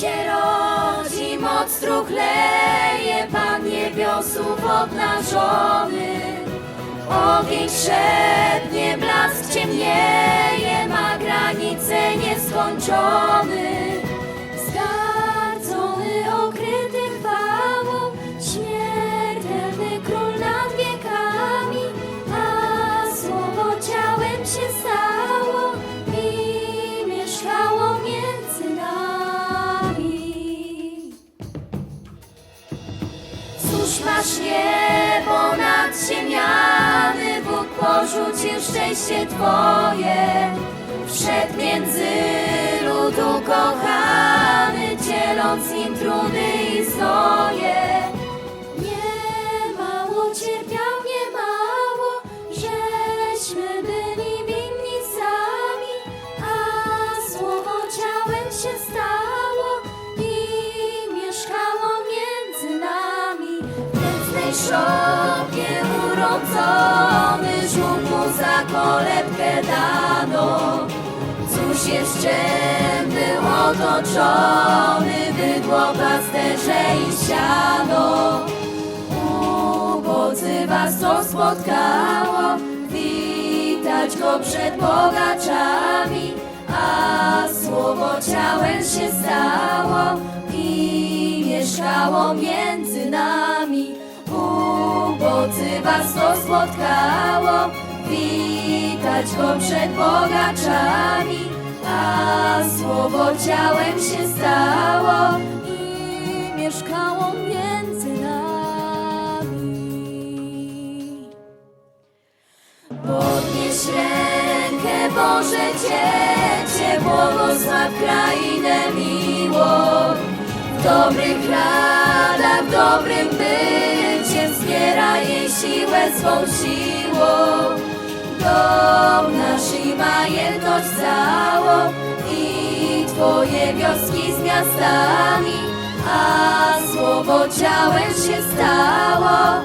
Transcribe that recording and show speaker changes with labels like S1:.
S1: się rodzi, moc truchleje, Pan niebiosów obnażony. Ogień szepnie, blask ciemnieje, ma granice nieskończony. Cóż masz niebo nad ziemiany, Bóg porzucił szczęście Twoje. Wszedł między ludu kochany, dzieląc nim trudy i znoje. W nędznej szopie urodzony, żółt mu za kolebkę dano. Cóż jeszcze był otoczony, bydło, pasterze i siano. Ubodzy was to spotkało, witać go przed bogaczami, a słowo ciałem się stało i mieszkało między nami. Ubodzy was to spotkało, witać go przed bogaczami, a słowo ciałem się stało i mieszkało między nami. Podnieś rękę, Boże Dziecię, błogosław krainę miłą. W dobrych radach, w dobrym jej siłę swą siłą. Dom nasz i majętność całą i Twoje wioski z miastami, a słowo ciałem się stało